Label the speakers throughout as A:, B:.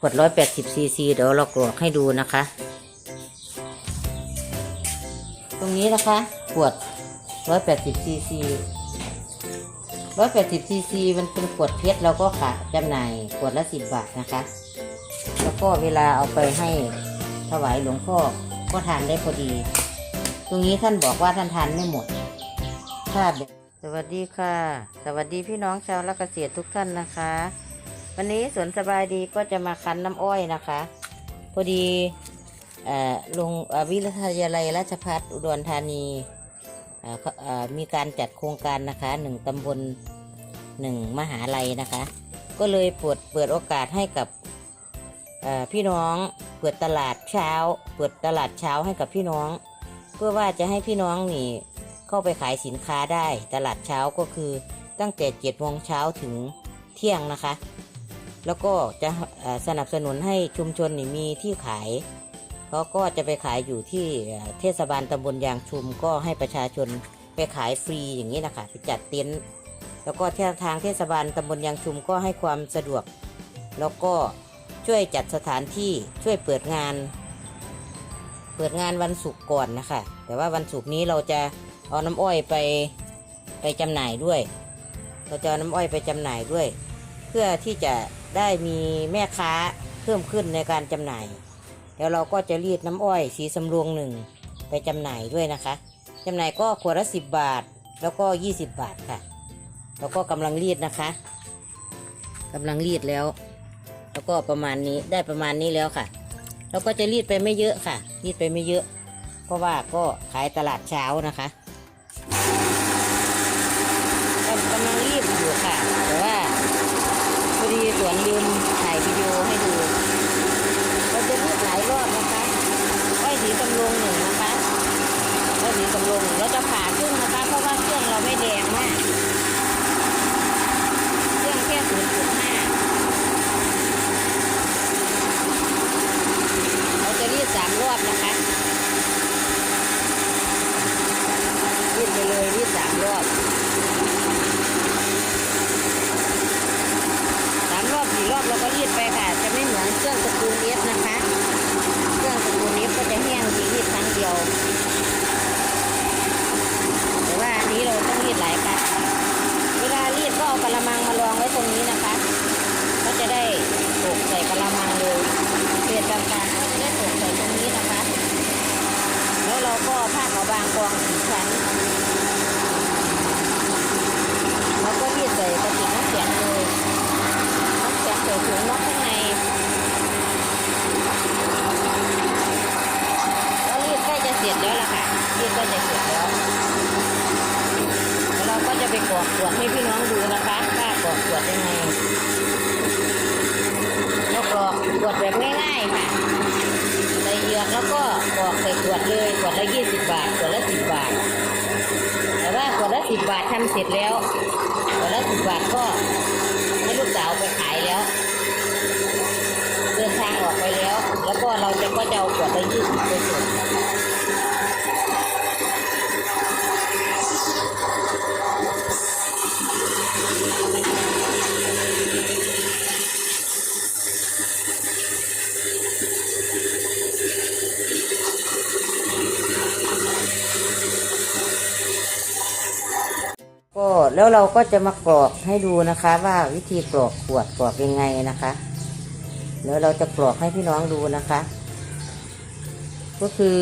A: ขวดร้อยแปดสิบซีซีเดี๋ยวเรากรอกให้ดูนะคะ ตรงนี้นะคะ ขวดร้อยแปดสิบซีซีร้อยแปดสิบซีซีมันเป็นขวดเพชรเราก็ขายจำหน่ายขวดละสิบบาทนะคะ แล้วก็เวลาเอาไปให้ถวายหลวงพ่อก็ทานได้พอดี ตรงนี้ท่านบอกว่าท่านทานไม่หมดถ้าแบสวัสดีค่ะ สวัสดีพี่น้องชาวรักเกษตรทุกท่านนะคะ วันนี้สวนสบายดีก็จะมาคั้นน้ำอ้อยนะคะ พอดีเอ่อลงวิทยาลัยราชภัฏอุดรธานีมีการจัดโครงการนะคะหนึ่งตำบลหนึ่งมหาลัยนะคะ ก็เลยเปิดเปิดโอกาสให้กับพี่น้องเปิดตลาดเช้า เปิดตลาดเช้าให้กับพี่น้อง เพื่อว่าจะให้พี่น้องนี่เข้าไปขายสินค้าได้ ตลาดเช้าก็คือตั้งแต่เจ็ดโมงเช้าถึงเที่ยงนะคะ แล้วก็จะสนับสนุนให้ชุมชนมีที่ขายเขาก็จะไปขายอยู่ที่เอ่อเทศบาลตำบลยางชุมก็ให้ประชาชนไปขายฟรีอย่างนี้นะคะไปจัดเต็นท์แล้วก็ทางเทศบาลตำบลยางชุมก็ให้ความสะดวก แล้วก็ช่วยจัดสถานที่ช่วยเปิดงาน เปิดงานวันศุกร์ก่อนนะคะ แต่ว่าวันศุกร์นี้เราจะเอาน้ำอ้อยไปไปจำหน่ายด้วย เราจะเอาน้ำอ้อยไปจำหน่ายด้วย เพื่อที่จะ ได้มีแม่ค้าเพิ่มขึ้นในการจำหน่ายแล้วเราก็จะรีดน้ำอ้อยสีสำรวงหนึ่งไปจำหน่ายด้วยนะคะจำหน่ายก็ขวดละสิบบาท แล้วก็ยี่สิบบาทค่ะแล้วก็กำลังรีดนะคะกำลังรีดแล้ว แล้วก็ประมาณนี้ได้ประมาณนี้แล้วค่ะเราก็จะรีดไปไม่เยอะค่ะ รีดไปไม่เยอะ เพราะว่าก็ขายตลาดเช้านะคะกำกำลังรีดอยู่ค่ะ แต่ว่าพอดี สวนลืมถ่ายวิดีโอให้ดูเราจะพูดหลายรอบนะคะอ้อยสีตำโรงหนึ่งนะคะอ้อยสีตำโรงหนึ่งเราจะผ่าครึ่งนะคะ เพราะว่าเครื่องเราไม่แดงมาก เครื่องแค่ศูนย์จุดห้า เราจะรีดสามรอบนะคะ รีดไปเลยรีดสามรอบ สามรอบสี่รอบเราก็รีดไปค่ะ จะไม่เหมือนเครื่องตระกูลเอสนะคะ เครื่องตระกูลเอสก็จะแห้งทีรีดครั้งเดียว แต่ว่าอันนี้เราต้องรีดหลายครั้งเวลารีด ก็เอากระมังมารองไว้ตรงนี้นะคะก็จะได้โขกใส่กระมังเลยเศษต่ยนจางๆก็จะได้โขกใส่ตรงนี้นะคะ แล้วเราก็ผ้าขาวบางกองสีชั้นแล้วก็รีดใส่กระติกน้ำแข็งเลยน้ำแข็งใส่ถุงน็อกข้างในแล้วรีดใกล้จะเสร็จแล้วล่ะค่ะรีดใกล้จะเสร็จแล้วแล้วเราก็จะไปกรอกขวดให้พี่น้องดู กรอกขวดยังไงแล้วกรอกขวดแบบง่ายๆค่ะใส่เหยือกแล้วก็กรอกใส่ขวดเลยขวดละยี่สิบบาทขวดละสิบบาท แต่ว่าขวดละสิบบาททำเสร็จแล้วขวดละสิบบาทก็ให้ลูกสาวไปขายแล้วเดินทางออกไปแล้ว แล้วก็เราจะก็จะเอาขวดละยี่สิบไปส่ง แล้วเราก็จะมากรอกให้ดูนะคะ ว่าวิธีกรอกขวดกรอกยังไงนะคะแล้วเราจะกรอกให้พี่น้องดูนะคะ ก็คือ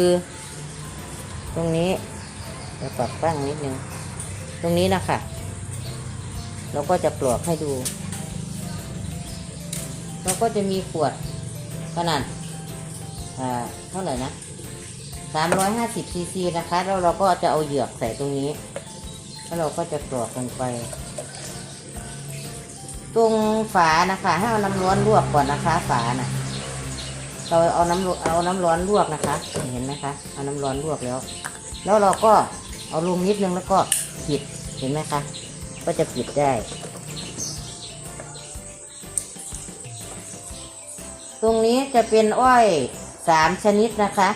A: ตรงนี้จะปรับตั้งนิดนึงตรงนี้นะคะเราก็จะกรอกให้ดู เราก็จะมีขวดขนาดอ่าเท่าไหร่นะสามร้อยห้าสิบซีซีนะคะ แล้วเราก็จะเอาเหยือกใส่ตรงนี้ แล้วเราก็จะกรอกลงไป ตรงฝานะคะ ให้เอาน้ำร้อนลวกก่อนนะคะ ฝาน่ะ เราเอาน้ำเอาน้ำร้อนลวกนะคะ เห็นไหมคะ เอาน้ำร้อนลวกแล้ว แล้วเราก็เอาลงนิดนึงแล้วก็ปิด เห็นไหมคะ ก็จะปิดได้ ตรงนี้จะเป็นอ้อยสามชนิดนะคะ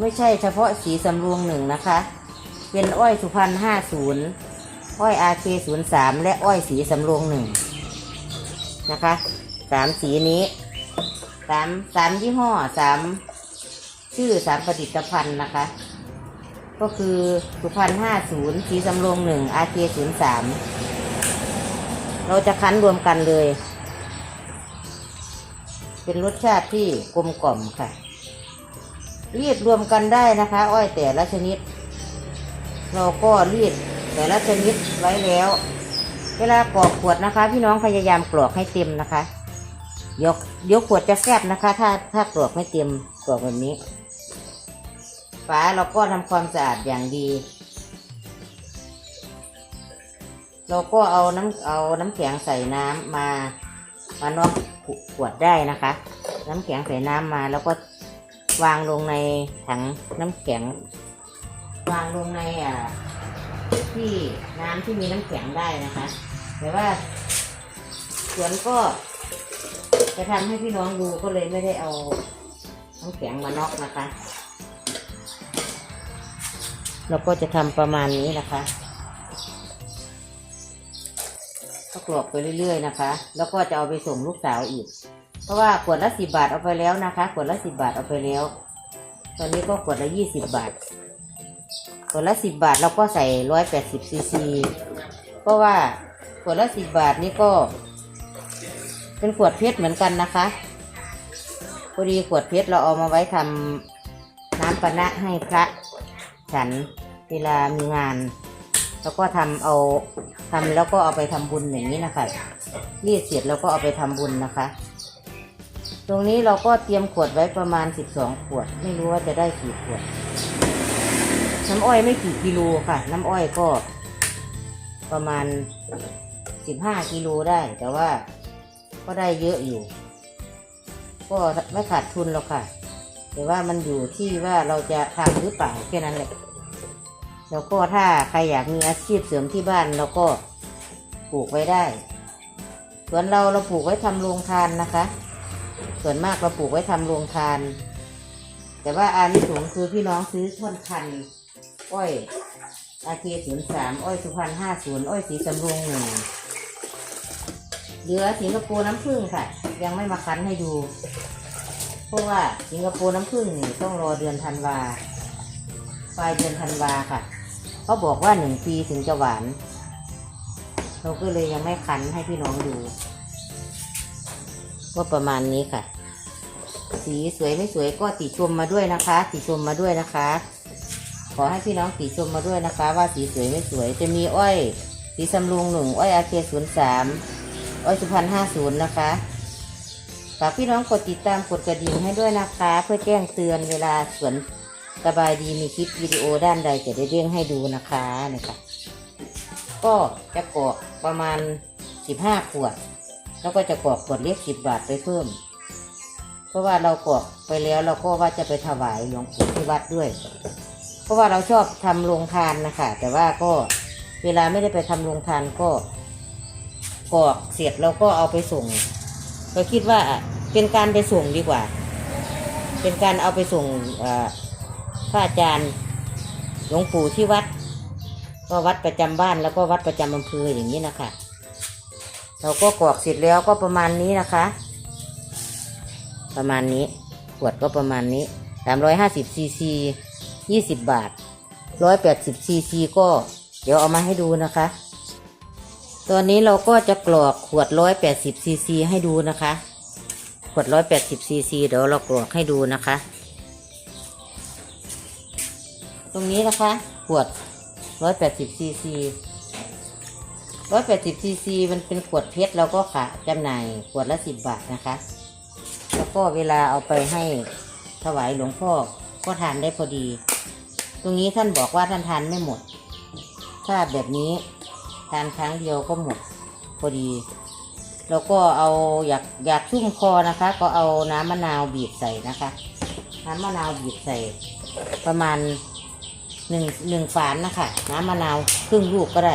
A: ไม่ใช่เฉพาะสีสำรวงหนึ่งนะคะ เป็นอ้อยสุพรรณห้าศูนย์อ้อยอาเคศูนย์สามและอ้อยสีสำรงหนึ่งนะคะสามสีนี้สามสามยี่ห้อสามชื่อสามผลิตภัณฑ์นะคะ ก็คือสุพรรณห้าศูนย์สีสำโรงหนึ่งอาเคศูนย์สามเราจะคั้นรวมกันเลย เป็นรสชาติที่กลมกล่อมค่ะรีดรวมกันได้นะคะ อ้อยแต่ละชนิด เราก็รีดแต่ละชนิดไว้แล้ว เวลากรอกขวดนะคะ พี่น้องพยายามกรอกให้เต็มนะคะเดี๋ยวเดี๋ยวขวดจะแคบนะคะ ถ้าถ้ากรอกไม่เต็มกรอกแบบนี้ฝาเราก็ทำความสะอาดอย่างดี เราก็เอาน้ำเอาน้ำแข็งใส่น้ำมามาน็อกขวดได้นะคะ น้ำแข็งใส่น้ำมาแล้วก็วางลงในถังน้ำแข็ง วางลงในอ่าที่น้ำที่มีน้ำแข็งได้นะคะแต่ว่าสวนก็ จะทำให้พี่น้องดูก็เลยไม่ได้เอาน้ำแข็งมาน็อกนะคะ เราก็จะทำประมาณนี้นะคะก็กรอกไปเรื่อยๆนะคะ แล้วก็จะเอาไปส่งลูกสาวอีก เพราะว่าขวดละสิบาทเอาไปแล้วนะคะขวดละสิบาทเอาไปแล้ว ตอนนี้ก็ขวดละยี่สิบบาท ขวดละสิบบาทเราก็ใส่ร้อยแปดสิบซีซีเพราะว่าขวดละสิบบาทนี่ก็ เป็นขวดเพชรเหมือนกันนะคะพอดีขวดเพชรเราเอามาไว้ทำน้ำปนะให้พระฉันเวลามีงาน แล้วก็ทำเอาทำแล้วก็เอาไปทำบุญอย่างนี้นะคะรีดเสร็จแล้วก็เอาไปทำบุญนะคะ ตรงนี้เราก็เตรียมขวดไว้ประมาณสิบสองขวด ไม่รู้ว่าจะได้กี่ขวด น้ำอ้อยไม่กี่กิโลค่ะ น้ำอ้อยก็ ประมาณสิบห้ากิโลได้ แต่ว่าก็ได้เยอะอยู่ ก็ไม่ขาดทุนหรอกค่ะ แต่ว่ามันอยู่ที่ว่าเราจะทำหรือเปล่าแค่นั้นแหละแล้วก็ถ้าใครอยากมีอาชีพเสริมที่บ้านเราก็ปลูกไว้ได้ส่วนเราเราปลูกไว้ทำโรงทานนะคะ ส่วนมากเราปลูกไว้ทำโรงทาน แต่ว่าอานิสงส์คือพี่น้องซื้อท่อนพัน อ้อยอาเคศูนย์สามอ้อยสุพรรณห้าศูนย์อ้อยสีสำโรงหนึ่งเหลือสิงคโปร์น้ำผึ้งค่ะ ยังไม่มาคั้นให้ดู เพราะว่าสิงคโปร์น้ำผึ้งนี่ต้องรอเดือนธันวาปลายเดือนธันวาค่ะเขาบอกว่าหนึ่งปีถึงจะหวาน เราก็เลยยังไม่คั้นให้พี่น้องดูก็ประมาณนี้ค่ะ สีสวยไม่สวยก็ติชมมาด้วยนะคะ ติชมมาด้วยนะคะ อให้พี่น้องติชมมาด้วยนะคะ ว่าสีสวยไม่สวย จะมีอ้อย สีสำลุงหนึ่งอ้อยอาเคศูนย์สามอ้อยสุพรรณห้าศูนย์นะคะฝากพี่น้องกดติดตามกดกระดิ่งให้ด้วยนะคะ เพื่อแจ้งเตือนเวลาสวนสบายดีมีคลิปวิดีโอด้านใดจะได้เด้งให้ดูนะคะนี่ค่ะก็จะกรอกประมาณสิบห้าขวด แล้วก็จะกรอกขวดเล็กสิบบาทไปเพิ่ม เพราะว่าเรากรอกไปแล้วเราก็ว่าจะไปถวายหลวงปู่ที่วัดด้วย ราะว่าเราชอบทำโรงทานนะคะ แต่ว่าก็เวลาไม่ได้ไปทำโรงทานก็กรอกเสร็จแล้วก็เอาไปส่ง ก็คิดว่าเป็นการไปส่งดีกว่า เป็นการเอาไปส่งพระอาจารย์หลวงปู่ที่วัด ก็วัดประจำบ้านแล้วก็วัดประจำอำเภออย่างนี้นะคะ เราก็กรอกเสร็จแล้วก็ประมาณนี้นะคะ ประมาณนี้ขวดก็ประมาณนี้สามร้อยห้าสิบซีซี ยี่สิบบาทร้อยแปดสิบซีซีก็เดี๋ยวเอามาให้ดูนะคะ ตอนนี้เราก็จะกรอกขวดร้อยแปดสิบซีซีให้ดูนะคะ ขวดร้อยแปดสิบซีซีเดี๋ยวเรากรอกให้ดูนะคะ ตรงนี้นะคะ ขวดร้อยแปดสิบซีซีร้อยแปดสิบซีซีมันเป็นขวดเพชรเราก็ขายจำหน่ายขวดละสิบบาทนะคะ แล้วก็เวลาเอาไปให้ถวายหลวงพ่อก็ทานได้พอดี ตรงนี้ท่านบอกว่าท่านทานไม่หมด ถ้าแบบนี้ทานครั้งเดียวก็หมดพอดี แล้วก็เอาอยากอยากชุ่มคอนะคะ ก็เอาน้ำมะนาวบีบใส่นะคะ น้ำมะนาวบีบใส่ ประมาณหนึ่งหนึ่งฝานนะคะ น้ำมะนาวครึ่งลูกก็ได้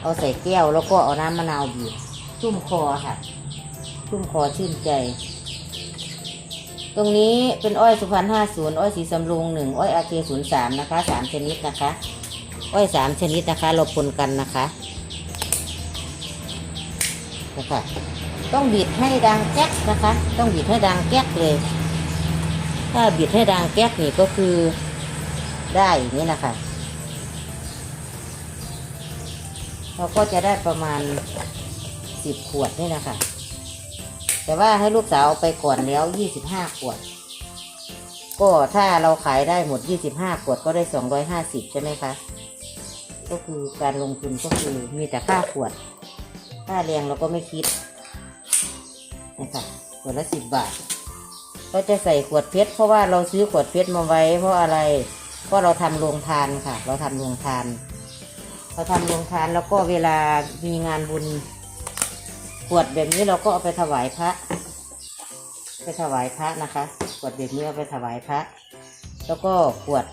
A: เอาใส่แก้วแล้วก็เอาน้ำมะนาวบีบชุ่มคอค่ะชุ่มคอชื่นใจ ตรงนี้เป็นอ้อยสุพรรณห้าศูนย์อ้อยสีสำรุงหนึ่งอ้อยอาเคศูนย์สามนะคะสามชนิดนะคะ อ้อยสามชนิดนะคะเราปนกันนะคะนะคะต้องบิดให้ดังแก๊กนะคะ ต้องบิดให้ดังแก๊กเลย ถ้าบิดให้ดังแก๊กนี่ก็คือได้อย่างนี้นะคะเราก็จะได้ประมาณสิบขวดนี่นะคะ แต่ว่าให้ลูกสาวเอาไปก่อนแล้วยี่สิบห้าขวด ก็ถ้าเราขายได้หมดยี่สิบห้าขวดก็ได้สองร้อยห้าสิบใช่ไหมคะ ก็คือการลงทุนก็คือมีแต่ค่าขวด ค่าแรงเราก็ไม่คิดนะคะขวดละสิบบาท ก็จะใส่ขวดเพชรเพราะว่าเราซื้อขวดเพชรมาไว้ เพราะอะไร เพราะเราทำโรงทานค่ะ เราทำโรงทาน เราทำโรงทานแล้วก็เวลามีงานบุญ ขวดแบบนี้เราก็เอาไปถวายพระ ไปถวายพระนะคะขวดแบบนี้เอาไปถวายพระ แล้วก็ขวด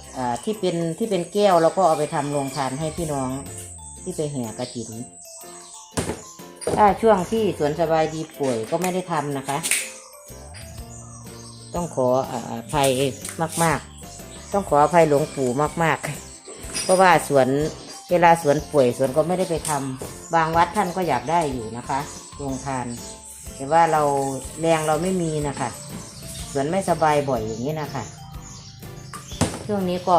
A: ที่เป็นที่เป็นแก้วเราก็เอาไปทำโรงทานให้พี่น้องที่ไปแห่กระถิน ถ้าช่วงที่สวนสบายดีป่วยก็ไม่ได้ทำนะคะ ต้องขออภัยมาก ๆ ต้องขออภัยหลวงปู่มาก ๆ เพราะว่าสวนเวลาสวนป่วยสวนก็ไม่ได้ไปทำบางวัดท่านก็อยากได้อยู่นะคะ โรงทาน แต่ว่าเราแรงเราไม่มีนะคะส่วนไม่สบายบ่อยอย่างนี้นะคะช่วงนี้ก็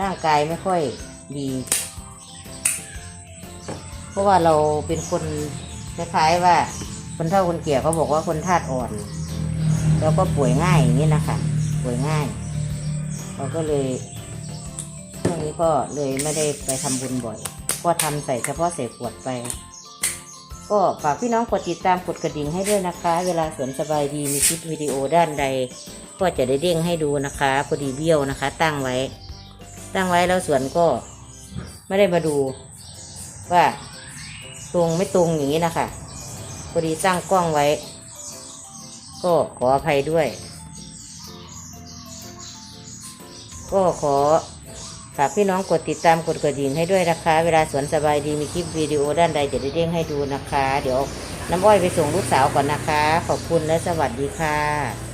A: ร่างกายไม่ค่อยดี เพราะว่าเราเป็นคนคล้ายๆว่าคนเฒ่าคนแก่เขาบอกว่าคนธาตุอ่อน แล้วก็ป่วยง่ายอย่างนี้นะคะป่วยง่ายเราก็เลยช่วงนี้ก็เลยไม่ได้ไปทำบุญบ่อย ก็ทำใส่เฉพาะใส่ขวดไป ก็ฝากพี่น้องกดติดตามกดกระดิ่งให้ด้วยนะคะ เวลาสวนสบายดีมีคลิปวิดีโอด้านใด ก็จะได้เด้งให้ดูนะคะพอดีเบี้ยวนะคะ ตั้งไว้ ตั้งไว้แล้วสวนก็ไม่ได้มาดู ว่าตรงไม่ตรงอย่างนี้นะคะพอดีตั้งกล้องไว้ ก็ขออภัยด้วย ก็ขอ ฝากพี่น้องกดติดตามกดกระดิ่งให้ด้วยนะคะ เวลาสวนสบายดีมีคลิปวิดีโอด้านใดจะได้เด้งให้ดูนะคะ เดี๋ยวน้ำอ้อยไปส่งลูกสาวก่อนนะคะ ขอบคุณและสวัสดีค่ะ